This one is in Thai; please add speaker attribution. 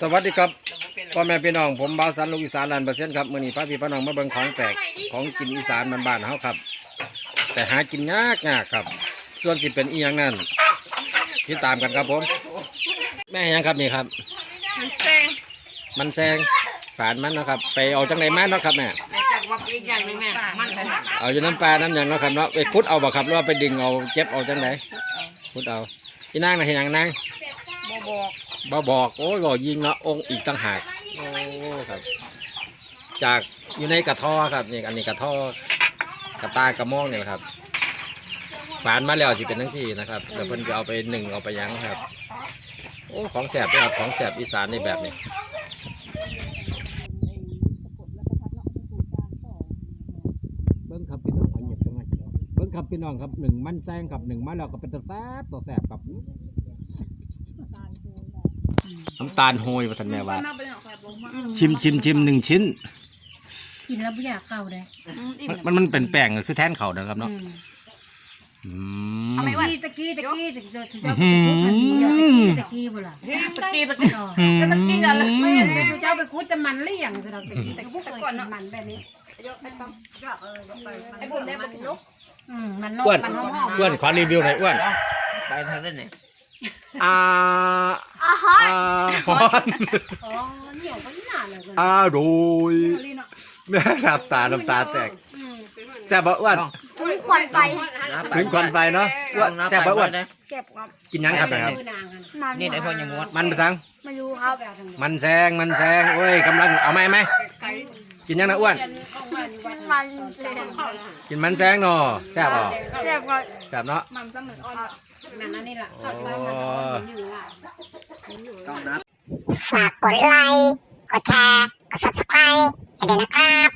Speaker 1: สวัสดีครับพ่อแม่พี่น้องผมบ่าวสันลูกอีสานลานเปอร์เซ็นต์ครับมื้อนี้พาพี่พี่น้องมาเบิ่งของแปลกของกินอีสานบ้านๆเฮาครับ แต่หากินยากยากครับ ส่วนสิเป็นอีหยังนั่นติดตามกันครับผม แม่หยังครับนี่ครับ
Speaker 2: มันแซง
Speaker 1: มันแซงฝานมันเนาะครับ ไปเอาจังไดมาเนาะครับแม่
Speaker 2: แม่จักว่าอีกอย่างหนึงแม่ มันเลย
Speaker 1: เอาอยู่น้ำปลาน้ำหยังเนาะครับเนาะไปขุดเอาบ่ครับหรือว่าไปดึงเอาเจ็บเอาจังไดขุดเอาอีนางน่ะเฮ็ดหยังนาง
Speaker 2: บ่บอก
Speaker 1: บ่บอกโอ้ยบ่ยิงเนาะองค์อีกต่างหากโอ้ครับ จากอยู่ในกระท่อครับนี่อันนี้กระท่อกระตากระมองเนี่ยนะครับฝานมาแล้วสิเป็นทั้งสี่นะครับเดี๋ยวเพิ่นจะเอาไปหนึ่งเอาไปยั้งครับ โอ้ของแสบด้วยครับของแสบอีสานในแบบนี้เบิ้งครับพี่น้องเอาเงียบจังเลยเบิ้งครับพี่น้องครับหนึ่งมันแซงครับหนึ่งมาแล้วก็เป็นตัวแสบตัวแสบครับ น้ำตาลโหยมาทันแม่ว่า ชิมชิมชิมหนึ่งชิ้น
Speaker 3: กินแล้วไม่อยากเข้าเลย
Speaker 1: มันมันมันเป็นแป้งอะคือแทนเขานะครับเนาะอืม
Speaker 3: กี้ตะกี้ตะกี้ตะกี้ตะกี้ตะกี้ตะกี้บุล่ะ
Speaker 2: ตะกี้ตะกี้
Speaker 1: อืม
Speaker 2: ตะกี้กันเลย
Speaker 3: ไม่เห็นแต่สุเจ้าไปคุดจะมันเลี่ยงสำหรับตะกี้ตะกี้เคยกินมันแบบนี้
Speaker 2: ไอ้บุญได้บุญนก
Speaker 3: อืมมันนก
Speaker 1: อ้วน
Speaker 3: มันหอม
Speaker 1: อ้วนขอรีวิวหน่อยอ้วน
Speaker 2: ไปทางนั้นไหน
Speaker 1: อ่า อ่าฮอน
Speaker 3: อ๋อเหนียวไปหนาเลย
Speaker 1: อ่าโดยแม่น้ำตาน้ำตาแตกแซ่บบ่อ้วน
Speaker 4: ฟุ้งควันไฟ
Speaker 1: ถึงควันไฟเนาะอ้วนแซ่บบ่อ้วน
Speaker 4: เจ็บครับ
Speaker 1: กินยังครับนะครับ
Speaker 3: นางกัน
Speaker 4: มัน
Speaker 2: นี่ได้พอยังม้วน
Speaker 1: มันไปสัง
Speaker 4: ไม่รู้ครับ
Speaker 1: มันแซงมันแซงโอ้ยกำลังเอาไหมไหมกินยังนะอ้วน
Speaker 4: มันเจ็บ
Speaker 1: กินมันแซงเนาะแซ่บบ่
Speaker 4: เจ็บครับ
Speaker 1: แซ่บเนาะ
Speaker 3: มันนั่นนี่แหละขัดไปมันอยู่อะ
Speaker 4: ฝากกดไลค์ กดแชร์ กด subscribe ให้ด้วยนะครับ